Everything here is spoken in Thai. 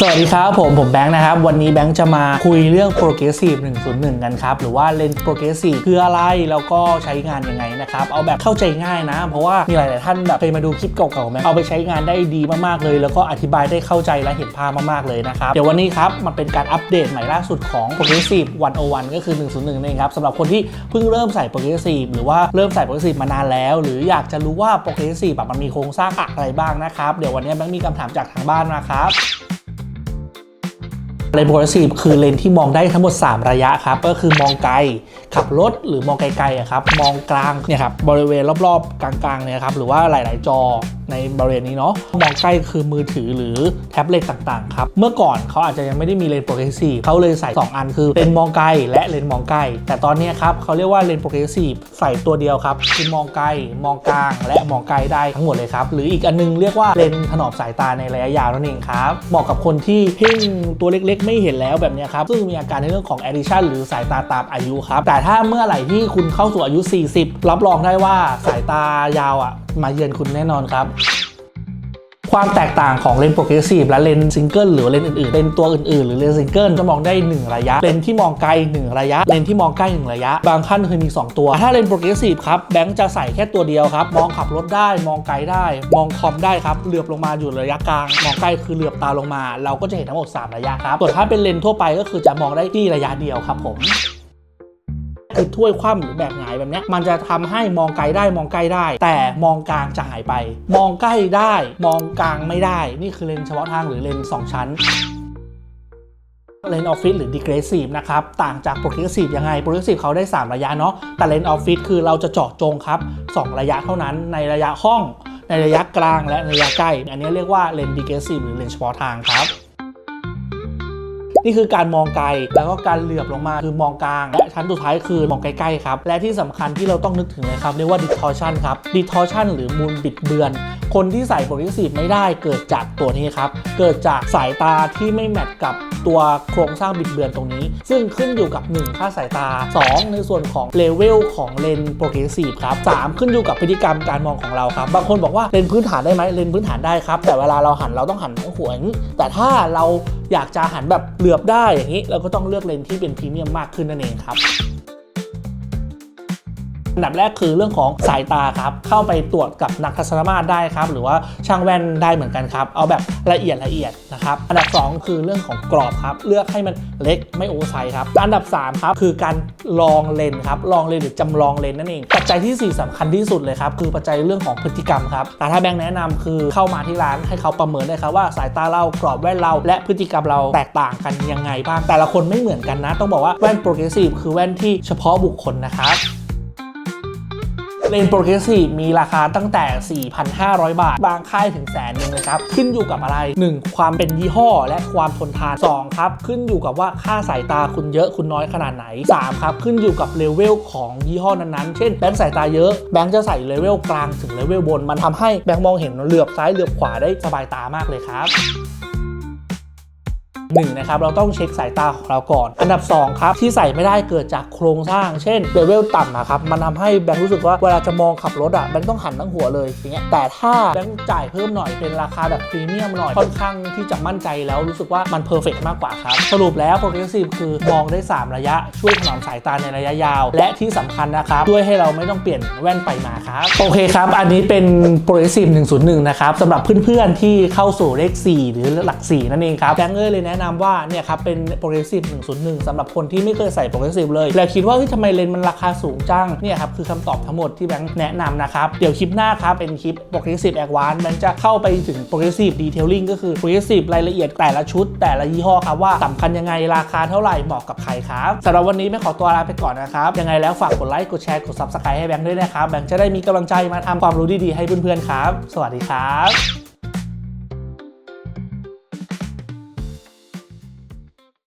สวัสดีครับผมผมแบงค์นะครับ วันนี้แบงค์จะมาคุยเรื่อง progressive 101 กันครับ หรือว่า lens progressive คืออะไรแล้วก็ใช้งานยังไงนะครับ เอาแบบเข้าใจง่ายนะ เพราะว่ามีหลาย ๆ ท่านแบบเคยมาดูคลิปเก่าๆของแบงค์เอาไปใช้งานได้ดีมากๆเลย แล้วก็อธิบายได้เข้าใจและเห็นภาพมากๆเลยนะครับ เดี๋ยววันนี้ครับ มันเป็นการอัปเดตใหม่ล่าสุดของ progressive 101 ก็คือ 101นั่นเองครับสำหรับคนที่เพิ่งเริ่มใส่ progressive หรือว่าเริ่มใส่ progressive มานานแล้ว หรืออยากจะรู้ว่า progressive แบบมันมีโครงสร้างอะไรบ้างนะครับเดี๋ยววันนี้แบงค์มีคำถามจากทางบ้านนะครับ เลนส์โปรเกรสซีฟคือเลนส์ที่มองได้ทั้งหมด 3 ระยะครับ ก็คือมองไกล ขับรถหรือมองไกลๆครับ มองกลางเนี่ยครับบริเวณรอบๆ กลางๆเนี่ยครับหรือว่าหลาย ๆ จอ ในบริเวณนี้เนาะมองใกล้คือมือถือหรือแท็บเล็ตต่างๆครับ เมื่อก่อนเขาอาจจะยังไม่ได้มีเลนส์โปรเกรสซีฟเขาเลยใส่ 2 อันคือเลนส์มองไกลและเลนส์มองใกล้ แต่ตอนนี้ครับเขาเรียกว่าเลนส์โปรเกรสซีฟใส่ตัวเดียวครับคือมองไกลมองกลาง และมองไกลได้ทั้งหมดเลยครับ หรืออีกอันนึงเรียกว่าเลนส์ถนอมสายตาในระยะยาวนั่นเองครับเหมาะกับคนที่เพ่งตัวเล็กๆ ไม่เห็นแล้วแบบนี้ครับซึ่งมีอาการในเรื่องของ addiction หรือสายตาตามอายุครับแต่ถ้าเมื่อไหร่ที่คุณเข้าสู่อายุ 40 รับรองได้ว่าสายตายาวอะ มาเยือนคุณแน่นอนครับความแตกต่างของเลนส์โปรเกรสซีฟและเลนส์ซิงเกิลหรือเลนส์อื่นๆ เลนส์ตัวอื่นๆ หรือเลนส์ซิงเกิลจะมองได้ 1 ระยะ เลนส์ที่มองไกล 1 ระยะ เลนส์ที่มองใกล้ 1 ระยะ บางขั้นเคยมี 2 ตัว ถ้าเลนส์โปรเกรสซีฟครับแบงค์จะใส่แค่ตัวเดียวครับ มองขับรถได้ มองไกลได้ มองคอมได้ครับ เหลือบลงมาอยู่ระยะกลาง มองใกล้คือเหลือบตาลงมา เราก็จะเห็นทั้งหมด 3 ระยะครับ ส่วนถ้าเป็นเลนส์ทั่วไปก็คือจะมองได้ที่ระยะเดียวครับผม คือถ้วยคว่ำหรือแบบหงายแบบนี้มันจะทำให้มองไกลได้มองใกล้ได้ แต่มองกลางจะหายไป มองใกล้ได้ มองกลางไม่ได้ นี่คือเลนส์เฉพาะทางหรือเลนส์สองชั้นเลนออฟฟิศหรือ digressive นะครับ ต่างจาก progressive ยังไง progressive เขาได้ 3 ระยะเนาะแต่เลนออฟฟิศคือเราจะเจาะจงครับ 2 ระยะเท่านั้นในระยะห้อง ในระยะกลางและระยะใกล้ อันนี้เรียกว่าเลนส์ digressive หรือเลนเฉพาะทางครับ นี่คือการมองไกลแล้วก็การเหลือบลงมาคือมองกลาง และชั้นสุดท้ายคือมองใกล้ๆครับ และที่สำคัญที่เราต้องนึกถึงเลยครับ เรียกว่า distortion ครับ distortion หรือมูลบิดเบือน คนที่ใส่ progressive ไม่ได้เกิดจากตัวนี้ครับ เกิดจากสายตาที่ไม่แมทกับ ตัวโครงสร้างบิดเบือนตรงนี้ ซึ่งขึ้นอยู่กับ 1 ค่าสายตา 2 ในส่วนของเลเวลของเลนโปรเกรสซีฟครับ3ขึ้นอยู่กับพฤติกรรมการมองของเราครับ บางคนบอกว่าเลนพื้นฐานได้ไหมเลนพื้นฐานได้ครับ แต่เวลาเราหันเราต้องหันทั้งหัวอย่างนี้ แต่ถ้าเราอยากจะหันแบบเหลือบได้อย่างนี้ เราก็ต้องเลือกเลนที่เป็นพรีเมียมมากขึ้นนั่นเองครับ อันดับแรกคือเรื่องของสายตาครับ เข้าไปตรวจกับนักทัศนมาตรได้ครับ หรือว่าช่างแว่นได้เหมือนกันครับ เอาแบบละเอียดละเอียดนะครับ อันดับ 2 คือเรื่องของกรอบครับ เลือกให้มันเล็กไม่โอไซส์ครับ อันดับ 3 ครับ คือการลองเลนครับ ลองเลนหรือจำลองเลนนั่นเอง ปัจจัยทีสี่4สำคัญที่สุดเลยครับ คือปัจจัยเรื่องของพฤติกรรมครับ แต่ถ้าแบงค์แนะนำคือเข้ามาที่ร้านให้เขาประเมินได้ครับว่าสายตาเรา กรอบแว่นเรา และพฤติกรรมเราแตกต่างกันยังไงบ้าง แต่ละคนไม่เหมือนกันนะ ต้องบอกว่าแว่นโปรเกรสซีฟคือแว่นที่เฉพาะบุคคลนะครับ เลนโปรเกรสซีฟมีราคาตั้งแต่ 4,500 บาท บางค่ายถึงแสนหนึ่งเลยครับ ขึ้นอยู่กับอะไร 1. ความเป็นยี่ห้อ และความทนทาน 2. ครับ ขึ้นอยู่กับว่าค่าสายตาคุณเยอะคุณน้อยขนาดไหน 3. ครับ ขึ้นอยู่กับเลเวลของยี่ห้อนั้นๆ เช่นแบงค์สายตาเยอะ แบงค์จะใส่เลเวลกลางถึงเลเวลบน มันทำให้แบงค์มองเห็นเหลือบซ้ายเหลือบขวาได้สบายตามากเลยครับ หนึ่งนะครับเราต้องเช็คสายตาของเราก่อน อันดับ 2 ครับ ที่ใส่ไม่ได้เกิดจากโครงสร้าง เช่นเลเวลต่ำนะครับมันทำให้แบงค์รู้สึกว่าเวลาจะมองขับรถอะแบงค์ต้องหันทั้งหัวเลยอย่างเงี้ยแต่ถ้าแบงค์จ่ายเพิ่มหน่อยเป็นราคาแบบพรีเมียมหน่อยค่อนข้างที่จะมั่นใจแล้วรู้สึกว่ามันเพอร์เฟกมากกว่าครับสรุปแล้ว progressive คือมองได้ 3 ระยะช่วยถนอมสายตาในระยะยาว และที่สำคัญนะครับช่วยให้เราไม่ต้องเปลี่ยนแว่นไปมาครับโอเคครับอันนี้เป็น progressive 101นะครับสำหรับเพื่อนๆที่เข้าสู่เลข 4 หรือหลัก 4 นั่นเองครับแบงค์เอ้ยเลยแนะนำว่าเนี่ยครับเป็น progressive 101สำหรับคนที่ไม่เคยใส่ progressive เลย แล้วคิดว่าเฮ้ยทำไมเลนส์มันราคาสูงจังเนี่ยครับคือคำตอบทั้งหมดที่แบงค์แนะนำนะครับ เดี๋ยวคลิปหน้าครับเป็นคลิป progressive advance แบงค์จะเข้าไปถึง progressive detailing ก็คือ progressive รายละเอียดแต่ละชุด แต่ละยี่ห้อครับว่าสำคัญยังไงราคาเท่าไหร่เหมาะกับใครครับสำหรับวันนี้ไม่ขอตัวลาไปก่อนนะครับยังไงแล้วฝากกดไลค์กดแชร์กด subscribe ให้แบงค์ด้วยนะครับแบงค์จะได้มีกำลังใจมาทำความรู้ดีๆให้เพื่อนๆครับ สวัสดีครับ